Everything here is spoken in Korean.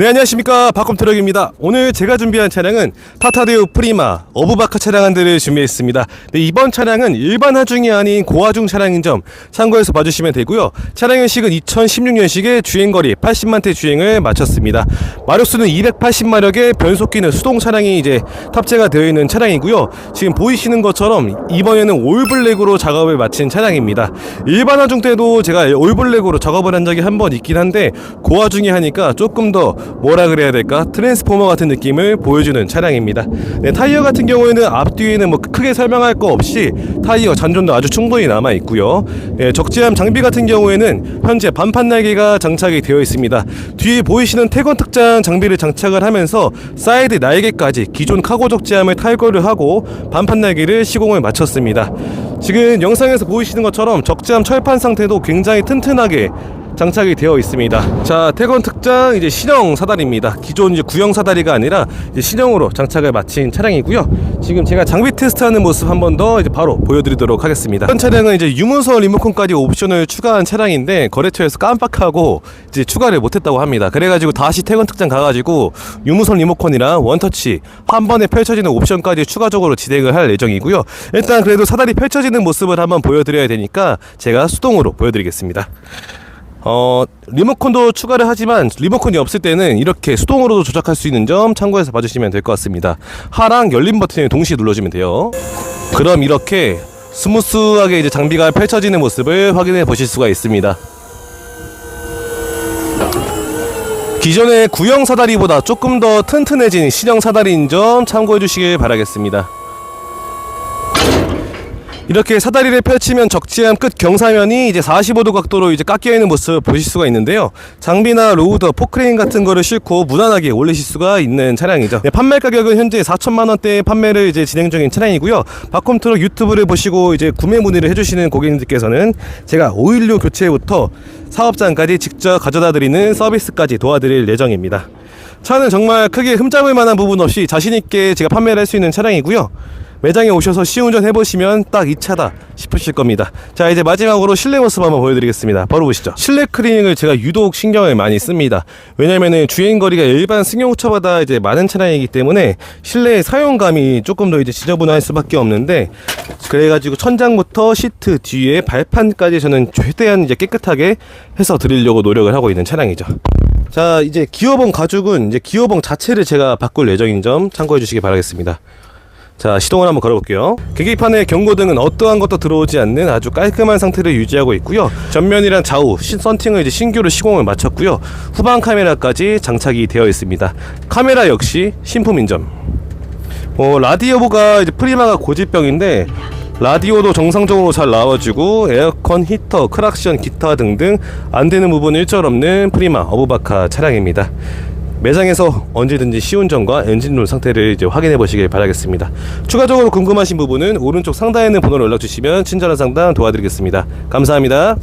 네 안녕하십니까. 박컴트럭입니다. 오늘 제가 준비한 차량은 타타데우 프리마 어부바카 차량 한 대를 준비했습니다. 네, 이번 차량은 일반 하중이 아닌 고하중 차량인 점 참고해서 봐주시면 되고요. 차량연식은 2016년식의 주행거리 80만대 주행을 마쳤습니다. 마력수는 280마력의 변속기는 수동 차량이 이제 탑재가 되어 있는 차량이고요. 지금 보이시는 것처럼 이번에는 올블랙으로 작업을 마친 차량입니다. 일반 하중 때도 제가 올블랙으로 작업을 한 적이 한 번 있긴 한데 고하중이 하니까 조금 더 뭐라 그래야 될까? 트랜스포머 같은 느낌을 보여주는 차량입니다. 네, 타이어 같은 경우에는 앞뒤에는 뭐 크게 설명할 거 없이 타이어 잔존도 아주 충분히 남아 있고요. 예, 적재함 장비 같은 경우에는 현재 반판 날개가 장착이 되어 있습니다. 뒤에 보이시는 태건 특장 장비를 장착을 하면서 사이드 날개까지 기존 카고 적재함을 탈거를 하고 반판 날개를 시공을 마쳤습니다. 지금 영상에서 보이시는 것처럼 적재함 철판 상태도 굉장히 튼튼하게 장착이 되어 있습니다. 자, 태건 특장 이제 신형 사다리입니다. 기존 이제 구형 사다리가 아니라 이제 신형으로 장착을 마친 차량이고요. 지금 제가 장비 테스트하는 모습 한 번 더 이제 바로 보여드리도록 하겠습니다. 이번 차량은 이제 유문서 리모컨까지 옵션을 추가한 차량인데 거래처에서 깜빡하고 이제 추가를 못했다고 합니다. 그래가지고 다시 태건 특장 가가지고 유무선 리모컨이랑 원터치 한 번에 펼쳐지는 옵션까지 추가적으로 진행을 할 예정이고요. 일단 그래도 사다리 펼쳐지는 모습을 한번 보여드려야 되니까 제가 수동으로 보여드리겠습니다. 어 리모컨도 추가를 하지만 리모컨이 없을 때는 이렇게 수동으로도 조작할 수 있는 점 참고해서 봐주시면 될 것 같습니다. 하랑 열림 버튼을 동시에 눌러주면 돼요. 그럼 이렇게 스무스하게 이제 장비가 펼쳐지는 모습을 확인해 보실 수가 있습니다. 기존의 구형 사다리보다 조금 더 튼튼해진 신형 사다리인 점 참고해 주시길 바라겠습니다 이렇게 사다리를 펼치면 적재함 끝 경사면이 이제 45도 각도로 이제 깎여 있는 모습을 보실 수가 있는데요. 장비나 로우더, 포크레인 같은 거를 싣고 무난하게 올리실 수가 있는 차량이죠. 네, 판매 가격은 현재 4천만 원대에 판매를 이제 진행 중인 차량이고요. 바콤트럭 유튜브를 보시고 이제 구매 문의를 해주시는 고객님들께서는 제가 오일료 교체부터 사업장까지 직접 가져다 드리는 서비스까지 도와드릴 예정입니다. 차는 정말 크게 흠잡을 만한 부분 없이 자신있게 제가 판매를 할 수 있는 차량이고요. 매장에 오셔서 시운전 해보시면 딱 이 차다 싶으실 겁니다. 자 이제 마지막으로 실내 모습 한번 보여드리겠습니다. 바로 보시죠. 실내 클리닝을 제가 유독 신경을 많이 씁니다. 왜냐면은 주행거리가 일반 승용차보다 이제 많은 차량이기 때문에 실내 사용감이 조금 더 이제 지저분할 수밖에 없는데 그래가지고 천장부터 시트 뒤에 발판까지 저는 최대한 이제 깨끗하게 해서 드리려고 노력을 하고 있는 차량이죠. 자 이제 기어봉 가죽은 이제 기어봉 자체를 제가 바꿀 예정인 점 참고해 주시기 바라겠습니다. 자 시동을 한번 걸어볼게요. 계기판의 경고등은 어떠한 것도 들어오지 않는 아주 깔끔한 상태를 유지하고 있고요. 전면이랑 좌우 신, 썬팅을 이제 신규로 시공을 마쳤고요. 후방 카메라까지 장착이 되어 있습니다. 카메라 역시 신품인 점. 어, 라디오가 이제 프리마가 고질병인데 라디오도 정상적으로 잘 나와주고 에어컨, 히터, 크락션, 기타 등등 안 되는 부분 일절 없는 프리마 어부바카 차량입니다. 매장에서 언제든지 시운전과 엔진룸 상태를 이제 확인해 보시길 바라겠습니다. 추가적으로 궁금하신 부분은 오른쪽 상단에 있는 번호로 연락 주시면 친절한 상담 도와드리겠습니다. 감사합니다.